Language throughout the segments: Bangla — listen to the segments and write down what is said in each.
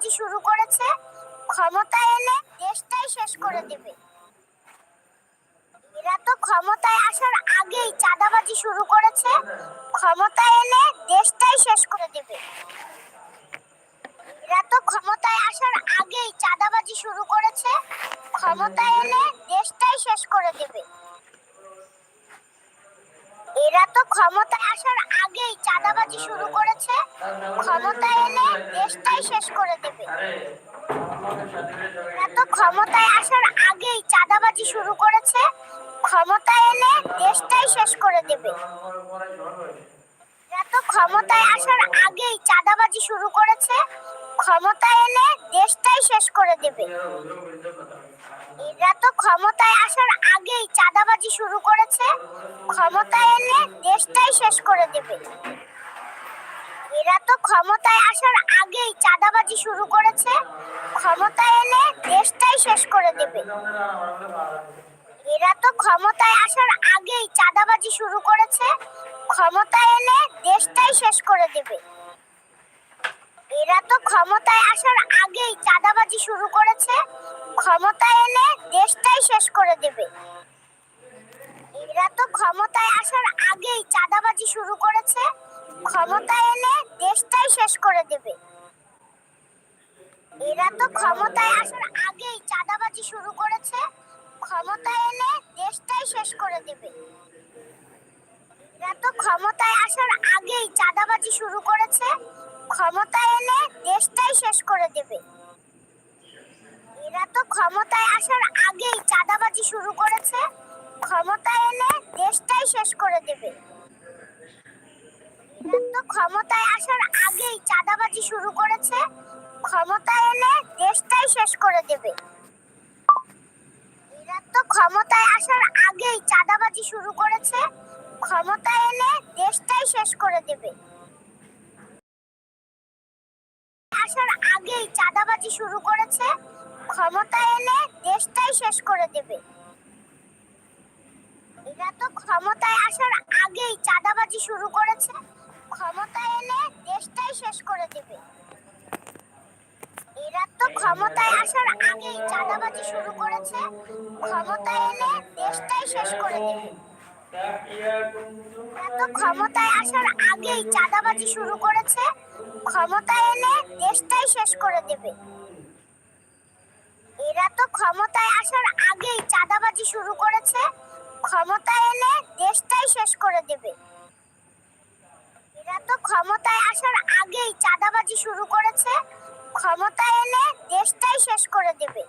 চাঁদাবাজি শুরু করেছে, ক্ষমতা এলে দেশটাই শেষ করে দেবে। এরা তো ক্ষমতায় আসার আগেই চাঁদাবাজি শুরু করেছে, ক্ষমতা এলে দেশটাই শেষ করে দেবে। এরা তো ক্ষমতায় আসার আগেই চাঁদাবাজি শুরু করেছে, ক্ষমতা এলে দেশটাই শেষ করে দেবে। এরা তো ক্ষমতায় আগেই চাঁদাবাজি শুরু করেছে, ক্ষমতা এলে দেশটাই শেষ করে দেবে। এত ক্ষমতায় আসার আগেই চাঁদাবাজি শুরু করেছে, ক্ষমতা এলে দেশটাই শেষ করে দেবে। এত ক্ষমতায় আসার আগেই চাঁদাবাজি শুরু করেছে, ক্ষমতা এলে দেশটাই শেষ করে দেবে। এরা তো ক্ষমতায় আসার আগেই চাঁদাবাজি শুরু করেছে। ক্ষমতা এলে দেশটাই শেষ করে দেবে। এরা তো ক্ষমতায় আসার আগেই চাঁদাবাজি শুরু করেছে। ক্ষমতা এলে দেশটাই শেষ করে দেবে। এরা তো ক্ষমতায় আসার আগেই চাঁদাবাজি শুরু করেছে। ক্ষমতা এলে দেশটাই শেষ করে দেবে। এরা তো ক্ষমতায় আসার আগেই চাঁদাবাজি শুরু করেছে। ক্ষমতা এলে দেশটাই শেষ করে দেবে। এরা তো ক্ষমতায় আসার আগেই চাঁদাবাজি শুরু করেছে। ক্ষমতা এলে দেশটাই শেষ করে দেবে। এরা তো ক্ষমতায় আসার আগেই চাঁদাবাজি শুরু করেছে। ক্ষমতা এলে দেশটাই শেষ করে দেবে। এরা তো ক্ষমতায় আসার আগেই চাঁদাবাজি শুরু করেছে। ক্ষমতা এলে দেশটাই শেষ করে দেবে। ক্ষমতায় আসার আগেই চাঁদাবাজি শুরু করেছে ক্ষমতা এলে দেশটাই শেষ করে দেবে। ক্ষমতায় আসার আগেই চাঁদাবাজি শুরু করেছে ক্ষমতা এলে দেশটাই শেষ করে দেবে। ক্ষমতায় আসার আগেই চাঁদাবাজি শুরু করেছে ক্ষমতা এলে দেশটাই শেষ করে দেবে। আসার আগেই চাঁদাবাজি শুরু করেছে ক্ষমতা এলে দেশটাই শেষ করে দেবে। এরা তো ক্ষমতায় আসার আগেই চাঁদাবাজি শুরু করেছে। ক্ষমতা এলে দেশটাই শেষ করে দেবে। এরা তো ক্ষমতায় আসার আগেই চাঁদাবাজি শুরু করেছে। ক্ষমতা এলে দেশটাই শেষ করে দেবে। ক্ষমতায় আসার আগেই চাঁদাবাজি শুরু করেছে। ক্ষমতা এলে দেশটাই শেষ করে দেবে। এরা তো ক্ষমতায় আসার আগেই চাঁদাবাজি শুরু করেছে। ক্ষমতা এলে দেশটাই শেষ করে দেবে। এরা তো ক্ষমতায় আসার আগেই চাঁদাবাজি শুরু করেছে। ক্ষমতা এলে দেশটাই শেষ করে দেবে।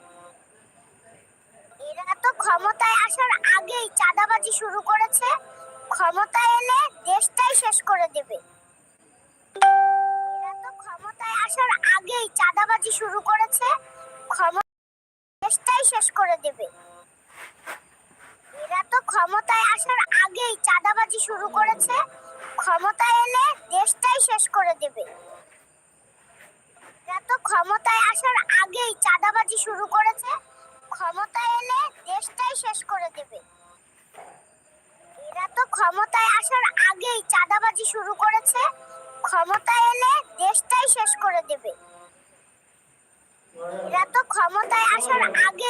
এরা তো ক্ষমতায় আসার আগেই চাঁদাবাজি শুরু করেছে। ক্ষমতা এলে দেশটাই শেষ করে দেবে। এরা তো ক্ষমতায় আসার আগেই চাঁদাবাজি শুরু করেছে। ক্ষমতা দেশটাই শেষ করে দেবে। এরা তো ক্ষমতায় আসার আগেই চাঁদাবাজি শুরু করেছে। ক্ষমতা এলে দেশটাই শেষ করে দেবে। এরা তো ক্ষমতায় আসার আগেই চাঁদাবাজি শুরু করেছে। ক্ষমতা এলে দেশটাই শেষ করে দেবে। এরা তো ক্ষমতায় আসার আগেই চাঁদাবাজি শুরু করেছে। ক্ষমতা এলে দেশটাই শেষ করে দেবে। এরা তো ক্ষমতায় আসার আগে